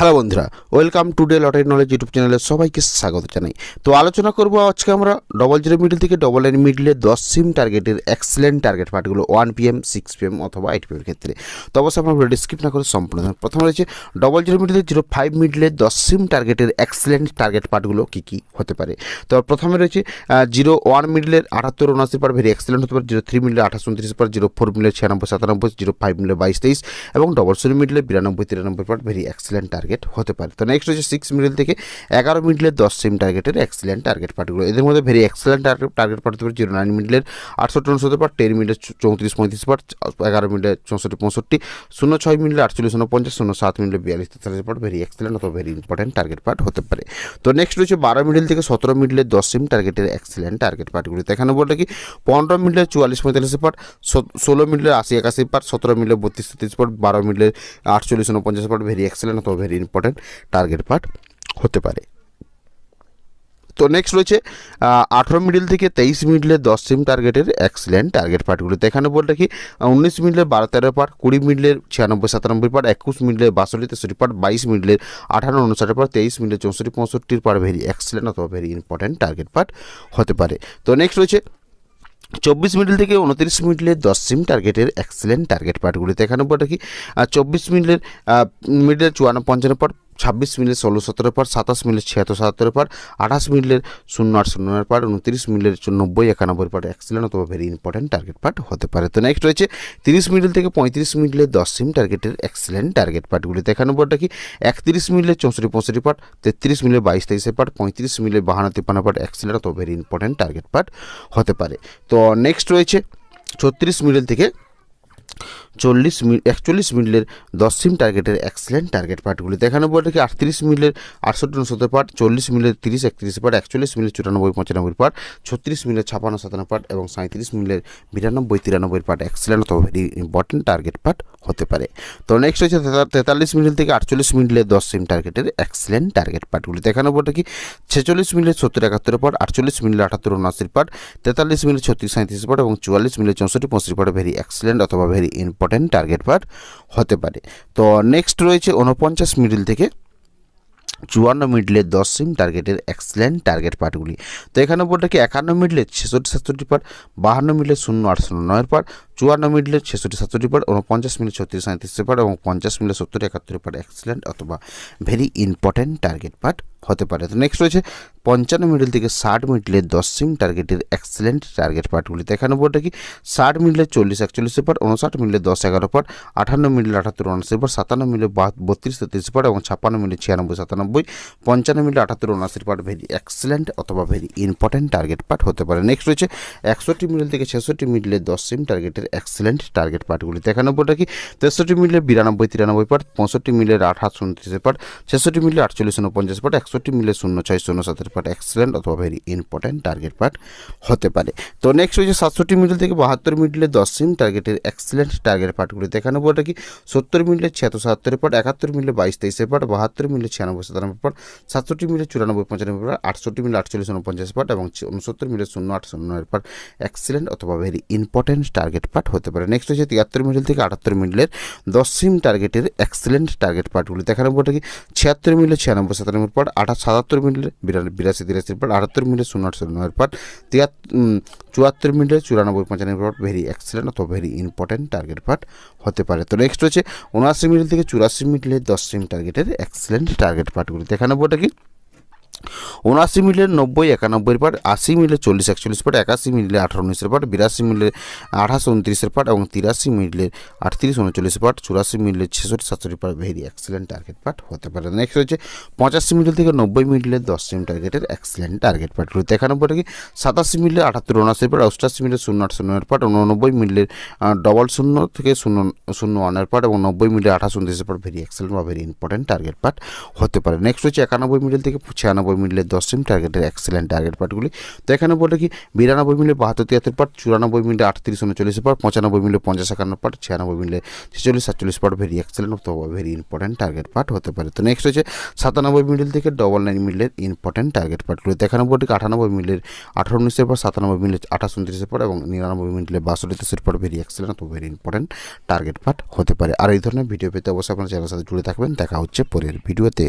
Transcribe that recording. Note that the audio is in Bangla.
হ্যালো বন্ধুরা welcome to dear lottery knowledge YouTube চ্যানেলে সবাইকে স্বাগত জানাই। তো আলোচনা করব আজকে আমরা ডবল জিরো মিডল থেকে ডবল নাইন মিডলে দশ সিম টার্গেটের এক্সেলেন্ট টার্গেট পার্টগুলো ওয়ান পিএম সিক্স পিএম অথবা এইট পিএমের ক্ষেত্রে। তো অবশ্যই আপনার ভিডিও না করে সম্পূর্ণ। প্রথমে রয়েছে ডবল জিরো মিডলে জিরো ফাইভ মিডলে দশ সিম টার্গেটের এক্সেলেন্ট টার্গেট পার্টগুলো কী কী হতে পারে। তো প্রথমে রয়েছে জিরো ওয়ান মিডলের আটাত্তর উনআশি পার ভেরি এক্সেলেন্ট হতে পারে জিরো থ্রি মিডলে আঠাশ উনত্রিশ পার জিরো ফোর মিডলে ছিয়ানব্বই সাতানব্বই জিরো ফাইভ মিডলে বাইশ তেইশ এবং ডবল জিরো মিডলে বিরানব্বই তিরানব্বই পার ভেরি এক্সেলেন্ট টার্গেট হতে পারে। তো নেক্সট হচ্ছে সিক্স মিডিল থেকে এগারো মিডলের দশ সিম টার্গেটের এক্সেলেন্ট টার্গেট পার্টগুলো। এদের মধ্যে very excellent target target part হতে পারে জিরো নাইন মিডিলের আটশো আটষট্টি উনসত্তর পার টেন মিডলের চৌত্রিশ পঁয়ত্রিশ পার, এগারো মিডলে চৌষট্টি পঁয়ষট্টি, শূন্য ছয় মিডলে আটচল্লিশ, শূন্য পঞ্চাশ, শূন্য সাত মিডলে বিয়াল্লিশ, তেতাল্লিশ পার্ট ভেরি এক্সেলেন্ট অথবা ভেরি ইম্পর্টেন্ট টার্গেট পার্ট হতে পারে। তো নেক্সট রয়েছে বারো মিডিল থেকে সতেরো মিডিলের দশ সিম টার্গেটের এক্সেলেন্ট টার্গেট পার্টগুলি। এখানে বলতে কি, পনেরো মিডলের চুয়াল্লিশ, পঁয়তাল্লিশ পার ষোলো মিডলের আশি, একাশি পার, সতেরো মিডলে বত্রিশ, তেত্রিশ পার, বারো মিডলের আটচল্লিশ উনপঞ্চাশ পার ভেরি এক্সেলেন্ট অথবা ভেরি ইম্পর্টেন্ট টার্গেট পার্ট হতে পারে। তো নেক্সট রয়েছে আঠেরো মিডিল থেকে তেইশ মিডলে দশ সিম টার্গেটের এক্সিলেন্ট টার্গেট পার্টগুলিতে এখানে বলতে কি উনিশ মিডলের বারো তেরো পার কুড়ি মিডলের ছিয়ানব্বই সাতানব্বই পার একুশ মিডলের বাষট্টি তেষট্টি পার বাইশ মিডলের আঠারো উনষাট পার তেইশ মিডলের চৌষট্টি পঁয়ষট্টির পার ভেরি এক্সিলেন্ট অথবা ভেরি ইম্পর্টেন্ট টার্গেট পার্ট হতে পারে। তো নেক্সট রয়েছে চব্বিশ মিডল থেকে উনত্রিশ মিডলের দশ সিম টার্গেটের এক্সেলেন্ট টার্গেট পার্টগুলিতে এখানে বলতে কি চব্বিশ মিডলের মিডলের চুয়ান্ন, পঞ্চান্ন পর ছাব্বিশ মিনিট ষোলো সতেরো পর, সাতাশ মিনিট ছিয়াত্তর সাতাত্তর পর, আঠাশ মিনিটের শূন্য আট শূন্য নয়ের পার, উনত্রিশ মিনিটের নব্বই একানব্বই পার। এক্সেলেন্ট অথবা ভেরি ইম্পর্টেন্ট টার্গেট পার্ট হতে পারে। তো নেক্সট রয়েছে, তিরিশ মিনিট থেকে পঁয়ত্রিশ মিনিটের দশ সিম টার্গেটের এক্সেলেন্ট টার্গেট পার্টগুলিতে এখানে বলটা কি? একত্রিশ মিনিটের চৌষট্টি পঁয়ষট্টি পার্ট তেত্রিশ মিনিটের বাইশ তেইশে পার্ট পঁয়ত্রিশ মিনিটের বাহান্ন তিপ্পান্ন পার্ট এক্সেলেন্ট অথবা ভেরি ইম্পর্টেন্ট টার্গেট পার্ট হতে পারে। তো নেক্সট রয়েছে, ছত্রিশ মিনিট থেকে চল্লিশ মিনিট একচল্লিশ মিনিটের দশ সিম টার্গেটের এক্সেলেন্ট টার্গেট পার্টগুলি দেখানো বলতে কি, আটত্রিশ মিনিটের আটষট্টি উনসত্তর পার্ট চল্লিশ মিনিটের তিরিশ একত্রিশ পার্ট একচল্লিশ মিনিট চুরানব্বই পঁচানব্বই পার্ট ছত্রিশ মিনিটের ছাপান্ন সাতান্ন পার্ট এবং সাঁত্রিশ মিনিটের বিরানব্বই তিরানব্বই পার্ট এক্সেলেন্ট অথবা ভেরি ইম্পর্টেন্ট টার্গেট পার্ট হতে পারে। তো নেক্সট হচ্ছে তেতাল্লিশ মিনিট থেকে আটচল্লিশ মিনিটের দশ সিম টার্গেটের এক্সেলেন্ট টার্গেট পার্টগুলি দেখানো বলতে কি, ছেচল্লিশ মিনিট সত্তর একাত্তর পার্ট আটচল্লিশ মিনিট আটাত্তর উনআশির পার্ট তেতাল্লিশ মিনিট ছত্রিশ সাঁত্রিশ পার্ট এবং চুয়াল্লিশ মিনিট চৌষট্টি পঁয়ষট্টি পার্ট ভেরি এক্সেলেন্ট অথবা ভেরি ইম্পর্টেন্ট টার্গেট পার্ট হতে পারে। তো নেক্সট রয়েছে উনপঞ্চাশ মিডিল থেকে চুয়ান্ন মিডলের দশ সিম টার্গেটের এক্সেলেন্ট টার্গেট পার্টগুলি তো এখানে বলতে কি একান্ন মিডলের ছেষট্টি, সাতষট্টি পার বাহান্ন মিডলের শূন্য আটশো নয়ের পার চুয়ান্ন মিডলের ছেষট্টি সাতষট্টি পার উনপঞ্চাশ মিনিট ছত্রিশ সাঁত্রিশ পার এবং পঞ্চাশ মিনিট সত্তর একাত্তর পার এক্সেলেন্ট অথবা ভেরি ইম্পর্টেন্ট টার্গেট পার্ট হতে পারে। তো নেক্সট রয়েছে, পঞ্চান্ন মিডল থেকে ষাট মিডলের দশ সিম টার্গেটের এক্সেলেন্ট টার্গেট পার্টগুলিতে এখানে বলতে কি? ষাট মিডলের চল্লিশ একচল্লিশের পর উনষাট মিডলের দশ এগারো পর, আঠান্ন মিডলের আটাত্তর উনআশির পর, সাতান্ন মিডলে বত্রিশ তেত্রিশ পর এবং ছাপ্পান্ন মিডলে ছিয়ানব্বই সাতানব্বই, পঞ্চান্ন মিডলে আটাত্তর উনআশির পার্ট ভেরি এক্সেলেন্ট অথবা ভেরি ইম্পর্টেন্ট টার্গেট পার্ট হতে পারে। নেক্সট রয়েছে, একষট্টি মিডল থেকে ছেষট্টি মিডলের দশ সিম টার্গেটের এক্সেলেন্ট টার্গেট পার্টগুলিতে বলতে কি? তেষট্টি মিডলের বিরানব্বই, তিরানব্বই পার্ট পঁয়ষট্টি মিডলের আঠাশ উনত্রিশের পার্ট ছেষট্টি মিডলে আটচল্লিশ, উনপঞ্চাশ পার্ট একষট্টি মিডলে শূন্য ছয় শূন্য সাতের পার্ট এক্সেলেন্ট অথবা ভেরি ইম্পর্টেন্ট টার্গেট পার্ট হতে পারে। তো নেক্সট রয়েছে সাতষট্টি মিডল থেকে বাহাত্তর মিডলে দশ সিম টার্গেটের এক্সেলেন্ট টার্গেট পার্টগুলিতে বলতে কি? সত্তর মিডলে ছিয়াত্তর সাতাত্তরের পার্ট একাত্তর মিডলে বাইশ তেইশের পার্ট বাহাত্তর মিডলে ছিয়ানব্বই, সাতানব্বই পার্ট সাতষট্টি মিডলে চুরানব্বই, পঁচানব্বই পার্ট আটষট্টি মিডলে আটচল্লিশ, উনপঞ্চাশ পার্ট এবং উনসত্তর মিডলে শূন্য আট, শূন্য পার্ট এক্সেলেন্ট অথবা ভেরি ইম্পর্টেন্ট টার্গেট পার্ট হতে পারে। নেক্সট হচ্ছে তিয়াত্তর মিডল থেকে আটাত্তর মিডলের দশ সিম টার্গেটের এক্সেলেন্ট টার্গেট পার্টগুলি এখানে বলতে কি? ছিয়াত্তর মিডলে ছিয়ানব্বই সাতানব্বই পার্ট আঠাশ সাতাত্তর মিডলে বিরাশি তিরাশির পার্ট আটাত্তর মিডলে শূন্য আট শূন্য নয়ের পার্ট চুয়াত্তর মিডলে চুরানব্বই পঁচানব্বই পার্ট ভেরি এক্সেলেন্ট অথবা ভেরি ইম্পর্টেন্ট টার্গেট পার্ট হতে পারে। তো নেক্সট হচ্ছে উনআশি মিডল থেকে চুরাশি মিডলে দশ সিম টার্গেটের এক্সেলেন্ট টার্গেট পার্টগুলি এখানে বলতে কি? উনআশি মিলের নব্বই একানব্বই পাট, আশি মিলে চল্লিশ, একচল্লিশ পাট, একাশি মিলে আঠারো উনিশের পাট, বিরাশি মিলে আঠাশ উনত্রিশের পাট এবং তিরাশি মিলে আটত্রিশ উনচল্লিশ পাট, চুরাশি মিলে ছেষট্টি সাতষট্টি পাট, ভেরি এক্সেলেন্ট টার্গেট পাট হতে পারে। নেক্সট হচ্ছে পঁচাশি মিডল থেকে নব্বই মিডলের দশ সিম টার্গেটের এক্সেলেন্ট টার্গেট পাট। রয়েছে একানব্বই কি? সাতাশি মিলে আটাত্তর উনআশির পাট, অষ্টাশি মিলে শূন্য আট শূন্যের পাট উননব্বই মিলের ডবল শূন্য থেকে শূন্য শূন্য ওয়ানের পাট এবং নব্বই মিলে আঠাশ উনত্রিশের পাট, ভেরি এক্সেলেন্ট বা ভেরি ইম্পর্টেন্ট টার্গেট পাট হতে পারে। নেক্সট হচ্ছে একানব্বই মিডল থেকে ছিয়ানব্বই সাতানব্বই মিনিটের দশ সিম টার্গেটের এক্সেলেন্ট টার্গেট পার্টগুলি তো এখানে বলে কি, বিরানব্বই মিনিটে বাহাত্তর তিয়াত্তর পার্ট চুরানব্বই মিনিটে আটত্রিশ উনচল্লিশ পার্ট পঁচানব্বই মিনিটে পঞ্চাশ একান্ন পার্ট ছিয়ানব্বই মিনিটে ছেচল্লিশ, সাতচল্লিশ পার্ট ভেরি এক্সেলেন্ট অথবা ভেরি ইম্পর্টেন্ট টার্গেট পার্ট হতে পারে। তো নেক্সট হচ্ছে সাতানব্বই মিডল থেকে ডবল নাইন মিডলের ইম্পর্টেন্ট টার্গেট পার্টগুলো তো এখানে বলে কি, আটানব্বই মিনিটের আঠারো উনিশের পর, সাতানব্বই মিনিট আঠাশ উনত্রিশের পর এবং নিরানব্বই মিনিটে বাষট্টি তেষট্টি পর ভেরি এক্সেলেন্ট অথবা ভেরি ইম্পর্টেন্ট টার্গেট পার্ট হতে পারে। আর এই ধরনের ভিডিও পেতে অবশ্যই আপনার চ্যানেলের সাথে জুড়ে থাকবেন। দেখা হচ্ছে পরের ভিডিওতে